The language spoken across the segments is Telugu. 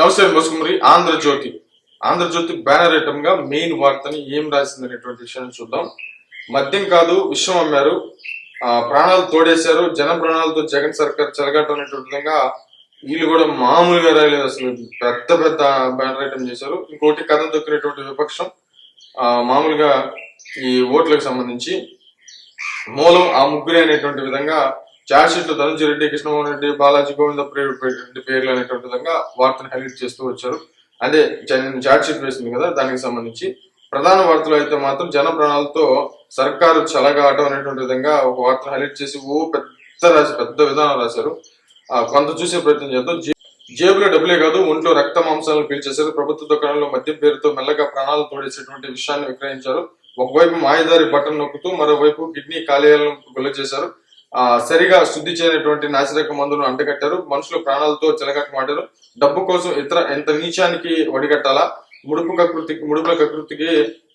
నమస్తే బసుకుమరి ఆంధ్రజ్యోతి. ఆంధ్రజ్యోతి బ్యానర్ ఐటమ్గా మెయిన్ వార్తని ఏం రాసింది అనేటువంటి విషయాన్ని చూద్దాం. మద్యం కాదు విషయం అమ్మారు. ఆ, ప్రాణాలు తోడేశారు. జన ప్రాణాలతో జగన్ సర్కార్ చెలగటం అనేటువంటి విధంగా వీళ్ళు కూడా మామూలుగా రాయలేదు అసలు. పెద్ద పెద్ద బ్యానర్ ఐటమ్ చేశారు. ఇంకోటి కథ దొక్కినటువంటి విపక్షం. ఆ, మామూలుగా ఈ ఓట్లకు సంబంధించి. మూలం ఆ ముగ్గురే అనేటువంటి విధంగా చార్జ్షీట్లు ధనంజయ రెడ్డి కృష్ణమోహన్ రెడ్డి బాలాజీ గోవింద రెడ్డి పేర్లు అనేటువంటి విధంగా వార్తను హైలైట్ చేస్తూ వచ్చారు. అదే చార్జ్షీట్ వేసింది కదా దానికి సంబంధించి. ప్రధాన వార్తలు అయితే మాత్రం జన ప్రాణాలతో సర్కారు చలగాటం అనేటువంటి విధంగా ఒక వార్తను హైలైట్ చేసి ఓ పెద్ద రాసి పెద్ద విధానం రాశారు. కొంత చూసే ప్రయత్నం చేద్దాం. జే- జేబులో డబ్బులే కాదు ఒంట్లో రక్త మాంసాలను పీల్చేశారు. ప్రభుత్వ దుకాణంలో మద్యం పేరుతో మెల్లగా ప్రాణాలు తోడేసేటువంటి విషయాన్ని విక్రయించారు. ఒకవైపు మాయదారి బటన్ నొక్కుతూ మరోవైపు కిడ్నీ కాలేయాలను గుల్ల చేశారు సరిగా శుద్ధి చేయనటువంటి నాసిరక మందును అంటగట్టారు. మనుషులు ప్రాణాలతో చెలగట్టమాడారు డబ్బు కోసం ఇతర ఎంత నీచానికి వడిగట్టాలా ముడుపు కకృతికి ముడుపుల కకృతికి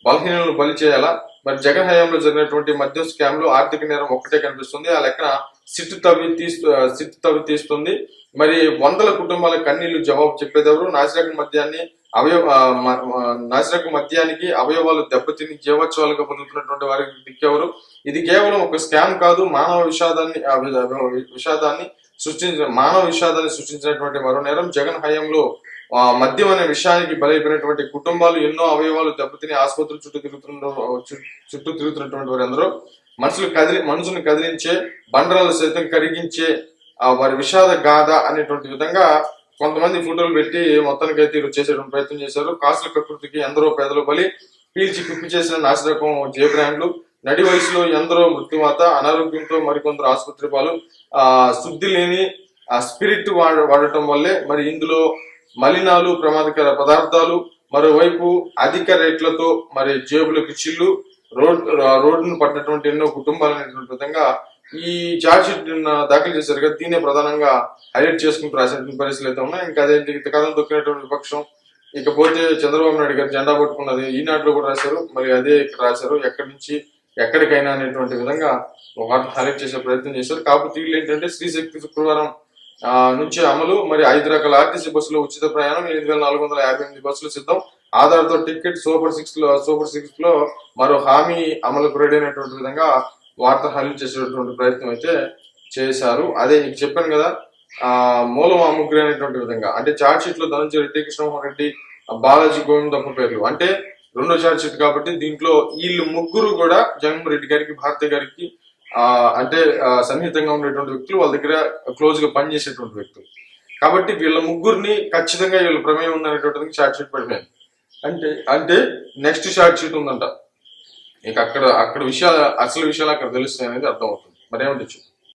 బలహీనలను బలి చేయాలా? మరి జగన్ హయాంలో జరిగినటువంటి మద్యం స్కామ్లో ఆర్థిక నేరం ఒక్కటే కనిపిస్తుంది. ఆ లెక్కన సిట్టు తవ్వి తీస్తూ సిట్టు తవ్వి తీస్తుంది. మరి వందల కుటుంబాల కన్నీళ్ళు జవాబు చెప్పేదెవరు? నాసిరక మద్యాన్ని అవయవ ఆ, మద్యానికి అవయవాలు దెబ్బతిని జీవోత్సవాలుగా పొందుతున్నటువంటి వారికి దిక్కెవరు ఇది కేవలం ఒక స్కామ్ కాదు మానవ విషాదాన్ని విషాదాన్ని సృష్టించిన మానవ విషాదాన్ని సృష్టించినటువంటి మరో నేరం జగన్ హయాంలో ఆ, మద్యం అనే విషయానికి బలైపోయినటువంటి కుటుంబాలు ఎన్నో అవయవాలు దెబ్బతిని ఆసుపత్రులు చుట్టూ తిరుగుతున్న చు- చుట్టూ తిరుగుతున్నటువంటి వారందరూ మనుషులు కదిలి మనసును కదిలించే బండరాలు సైతం కరిగించే వారి విషాద గాథ అనేటువంటి విధంగా కొంతమంది ఫోటోలు పెట్టి మొత్తానికి అయితే వీరు చేసే ప్రయత్నం చేశారు. కాసుల ప్రకృతికి ఎందరో పేదలు బలి పీల్చి పిప్పి చేసిన నాశరకం జే బ్రాండ్లు నడి వయసులో ఎందరో మృత్యువాత అనారోగ్యంతో మరికొందరు ఆసుపత్రి పాలు ఆ శుద్ధి లేని ఆ స్పిరిట్ వాడ వాడటం వల్లే మరి ఇందులో మలినాలు ప్రమాదకర పదార్థాలు మరోవైపు అధిక రేట్లతో మరి జేబులకు చిల్లు రోడ్ రోడ్డును పట్టినటువంటి ఎన్నో కుటుంబాలు అనేటువంటి విధంగా ఈ చార్జ్ షీట్ దాఖలు చేశారు కదా దీన్నే ప్రధానంగా హైలైట్ చేసుకుంటూ రాసినటువంటి పరిస్థితులు అయితే ఉన్నాయి. ఇంకా అదేంటి ఇంత కథం దొక్కినటువంటి విపక్షం ఇకపోతే చంద్రబాబు నాయుడు గారు జెండా పట్టుకున్నది ఈనాటిలో కూడా రాశారు. మరి అదే ఇక్కడ రాశారు. ఎక్కడి నుంచి ఎక్కడికైనా అనేటువంటి విధంగా ఒక హైలైట్ చేసే ప్రయత్నం చేశారు. కాకపోతే వీళ్ళు ఏంటంటే శ్రీశక్తి శుక్రవారం నుంచి అమలు మరి ఐదు రకాల ఆర్టీసీ బస్సులో ఉచిత ప్రయాణం ఎనిమిది వేల నాలుగు వందల యాభై ఎనిమిది బస్సులు సిద్ధం. ఆధార్తో టికెట్ సూపర్ సిక్స్లో సూపర్ సిక్స్లో మరో హామీ అమలు రెడీ అయినటువంటి విధంగా వార్త హైలైట్ చేసేటువంటి ప్రయత్నం అయితే చేశారు. అదే నీకు చెప్పాను కదా ఆ మూలం అముగ్రి అనేటువంటి విధంగా. అంటే చార్జ్ షీట్లో ధనంజయ రెడ్డి కృష్ణమోహన్ రెడ్డి బాలాజీ గోవిందప్ప పేర్లు. అంటే రెండో చార్జ్ షీట్ కాబట్టి దీంట్లో వీళ్ళు ముగ్గురు కూడా జగన్మోహన్ రెడ్డి గారికి భారతి గారికి ఆ అంటే సన్నిహితంగా ఉండేటువంటి వ్యక్తులు వాళ్ళ దగ్గర క్లోజ్గా పనిచేసేటువంటి వ్యక్తులు. కాబట్టి వీళ్ళ ముగ్గురిని ఖచ్చితంగా వీళ్ళ ప్రమేయం ఉందనేటువంటిది చార్జ్ షీట్ పడినాయి అంటే అంటే నెక్స్ట్ షార్ట్ షీట్ ఉందంట. ఇక అక్కడ అక్కడ విషయాలు అసలు విషయాలు అక్కడ తెలుస్తాయి అనేది అర్థమవుతుంది. మరి చెప్పు?